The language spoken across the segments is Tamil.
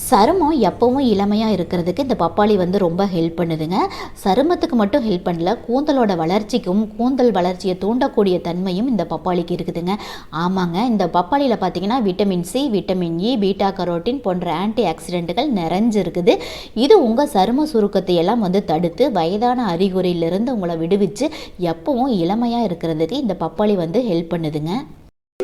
சருமம் எப்பவும் இளமையாக இருக்கிறதுக்கு இந்த பப்பாளி வந்து ரொம்ப ஹெல்ப் பண்ணுதுங்க. சருமத்துக்கு மட்டும் ஹெல்ப் பண்ணல கூந்தலோட வளர்ச்சிக்கும் கூந்தல் வளர்ச்சியை தூண்டக்கூடிய தன்மையும் இந்த பப்பாளிக்கு இருக்குதுங்க. ஆமாங்க இந்த பப்பாளியில் பார்த்தீங்கன்னா vitamin C vitamin E e, beta carotene போன்ற ஆன்டி ஆக்சிடென்ட்டுகள் நிறைஞ்சிருக்குது. இது உங்கள் சரும சுருக்கத்தை எல்லாம் வந்து தடுத்து வயதான அறிகுறியிலிருந்து உங்களை விடுவிச்சு எப்பவும் இளமையாக இருக்கிறதுக்கு இந்த பப்பாளி வந்து ஹெல்ப் பண்ணுதுங்க.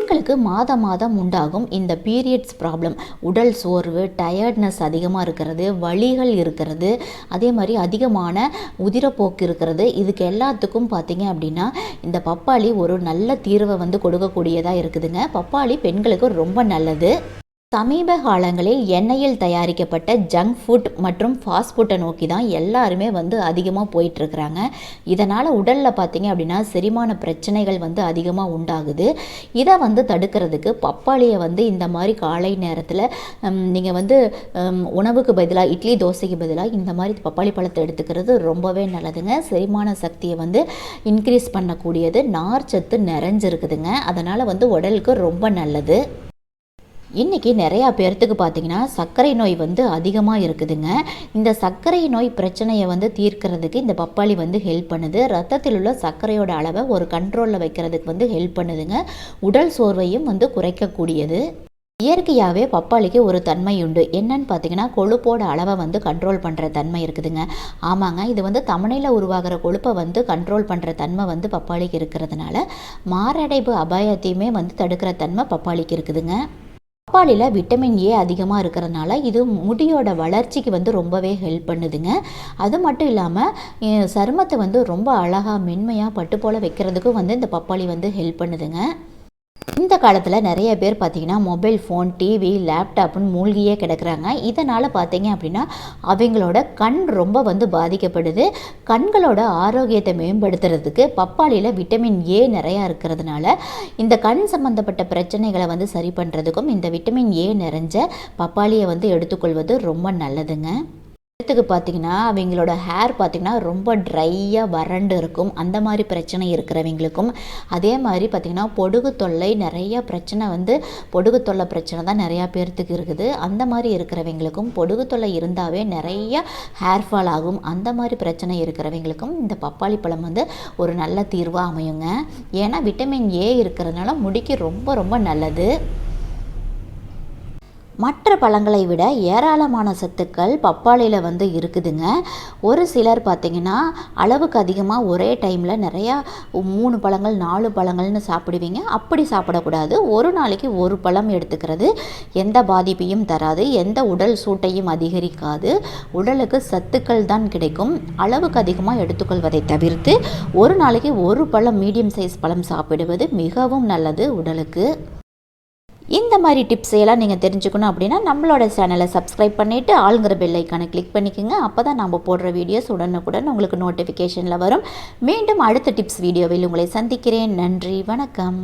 பெண்களுக்கு மாதம் மாதம் உண்டாகும் இந்த பீரியட்ஸ் ப்ராப்ளம் உடல் சோர்வு டயர்ட்னஸ் அதிகமாக இருக்கிறது வலிகள் இருக்கிறது அதே மாதிரி அதிகமான உதிரப்போக்கு இருக்கிறது. இதுக்கு எல்லாத்துக்கும் பார்த்தீங்க அப்படின்னா இந்த பப்பாளி ஒரு நல்ல தீர்வை வந்து கொடுக்கக்கூடியதாக இருக்குதுங்க. பப்பாளி பெண்களுக்கு ரொம்ப நல்லது. சமீப காலங்களில் எண்ணெயில் தயாரிக்கப்பட்ட ஜங்க் ஃபுட் மற்றும் ஃபாஸ்ட் ஃபுட்டை நோக்கி தான் எல்லாருமே வந்து அதிகமாக போயிட்டுருக்குறாங்க. இதனால் உடலில் பார்த்தீங்க அப்படின்னா செரிமான பிரச்சனைகள் வந்து அதிகமாக உண்டாகுது. இதை வந்து தடுக்கிறதுக்கு பப்பாளியை வந்து இந்த மாதிரி காலை நேரத்தில் நீங்கள் வந்து உணவுக்கு பதிலாக இட்லி தோசைக்கு பதிலாக இந்த மாதிரி பப்பாளி பழத்தை எடுத்துக்கிறது ரொம்பவே நல்லதுங்க. செரிமான சக்தியை வந்து இன்க்ரீஸ் பண்ணக்கூடியது நார்ச்சத்து நிறைஞ்சிருக்குதுங்க. அதனால் வந்து உடலுக்கு ரொம்ப நல்லது. இன்றைக்கி நிறையா பேர்த்துக்கு பார்த்தீங்கன்னா சர்க்கரை நோய் வந்து அதிகமாக இருக்குதுங்க. இந்த சர்க்கரை நோய் பிரச்சனையை வந்து தீர்க்கிறதுக்கு இந்த பப்பாளி வந்து ஹெல்ப் பண்ணுது. ரத்தத்தில் உள்ள சர்க்கரையோட அளவை ஒரு கண்ட்ரோலில் வைக்கிறதுக்கு வந்து ஹெல்ப் பண்ணுதுங்க. உடல் சோர்வையும் வந்து குறைக்கக்கூடியது. இயற்கையாகவே பப்பாளிக்கு ஒரு தன்மை உண்டு. என்னன்னு பார்த்தீங்கன்னா கொழுப்போட அளவை வந்து கண்ட்ரோல் பண்ணுற தன்மை இருக்குதுங்க. ஆமாங்க இது வந்து தமிழில் உருவாகிற கொழுப்பை வந்து கண்ட்ரோல் பண்ணுற தன்மை வந்து பப்பாளிக்கு இருக்கிறதுனால மாரடைப்பு அபாயத்தையுமே வந்து தடுக்கிற தன்மை பப்பாளிக்கு இருக்குதுங்க. பப்பாளியில் விட்டமின் ஏ அதிகமாக இருக்கிறதுனால இது முடியோட வளர்ச்சிக்கு வந்து ரொம்பவே ஹெல்ப் பண்ணுதுங்க. அது மட்டும் இல்லாமல் சருமத்தை வந்து ரொம்ப அழகாக மென்மையாக பட்டு போல் வைக்கிறதுக்கும் வந்து இந்த பப்பாளி வந்து ஹெல்ப் பண்ணுதுங்க. இந்த காலத்தில் நிறைய பேர் பார்த்திங்கன்னா மொபைல் ஃபோன் டிவி லேப்டாப்னு மூழ்கியே கிடக்குறாங்க. இதனால் பார்த்தீங்க அப்படின்னா அவங்களோட கண் ரொம்ப வந்து பாதிக்கப்படுது. கண்களோட ஆரோக்கியத்தை மேம்படுத்துறதுக்கு பப்பாளியில் விட்டமின் ஏ நிறையா இருக்கிறதுனால இந்த கண் சம்மந்தப்பட்ட பிரச்சனைகளை வந்து சரி பண்ணுறதுக்கும் இந்த விட்டமின் ஏ நிறைஞ்ச பப்பாளியை வந்து எடுத்துக்கொள்வது ரொம்ப நல்லதுங்க. இடத்துக்கு பார்த்தீங்கன்னா அவங்களோட ஹேர் பார்த்திங்கன்னா ரொம்ப ட்ரையாக வறண்டு இருக்கும். அந்த மாதிரி பிரச்சனை இருக்கிறவங்களுக்கும். அதே மாதிரி பார்த்திங்கன்னா பொடுகு தொல்லை நிறைய பிரச்சனை வந்து பொடுகு தொல்லை பிரச்சனை தான் நிறையா பேர்த்துக்கு இருக்குது. அந்த மாதிரி இருக்கிறவங்களுக்கும் பொடுகு தொல்லை இருந்தாவே நிறைய ஹேர் ஃபால் ஆகும். அந்த மாதிரி பிரச்சனை இருக்கிறவங்களுக்கும் இந்த பப்பாளி பழம் வந்து ஒரு நல்ல தீர்வாக அமையுங்க. ஏன்னா விட்டமின் ஏ இருக்கிறதுனால முடிக்கு ரொம்ப ரொம்ப நல்லது. மற்ற பழங்களை விட ஏராளமான சத்துக்கள் பப்பாளியில் வந்து இருக்குதுங்க. ஒரு சிலர் பார்த்திங்கன்னா அளவுக்கு அதிகமாக ஒரே டைமில் நிறையா மூணு பழங்கள் நாலு பழங்கள்னு சாப்பிடுவீங்க. அப்படி சாப்பிடக்கூடாது. ஒரு நாளைக்கு ஒரு பழம் எடுத்துக்கிறது எந்த பாதிப்பையும் தராது. எந்த உடல் சூட்டையும் அதிகரிக்காது. உடலுக்கு சத்துக்கள் தான் கிடைக்கும். அளவுக்கு அதிகமாக எடுத்துக்கொள்வதை தவிர்த்து ஒரு நாளைக்கு ஒரு பழம் மீடியம் சைஸ் பழம் சாப்பிடுவது மிகவும் நல்லது உடலுக்கு. இந்த மாதிரி டிப்ஸ் எல்லாம் நீங்கள் தெரிஞ்சுக்கணும் அப்படின்னா நம்மளோட சேனலை சப்ஸ்கிரைப் பண்ணிவிட்டு ஆளுங்கிற பெல்லைக்கானை கிளிக் பண்ணிக்கோங்க. அப்போ தான் நம்ம போடுற வீடியோஸ் உடனுக்குடன் உங்களுக்கு நோட்டிஃபிகேஷனில் வரும். மீண்டும் அடுத்த டிப்ஸ் வீடியோவில் உங்களை சந்திக்கிறேன். நன்றி வணக்கம்.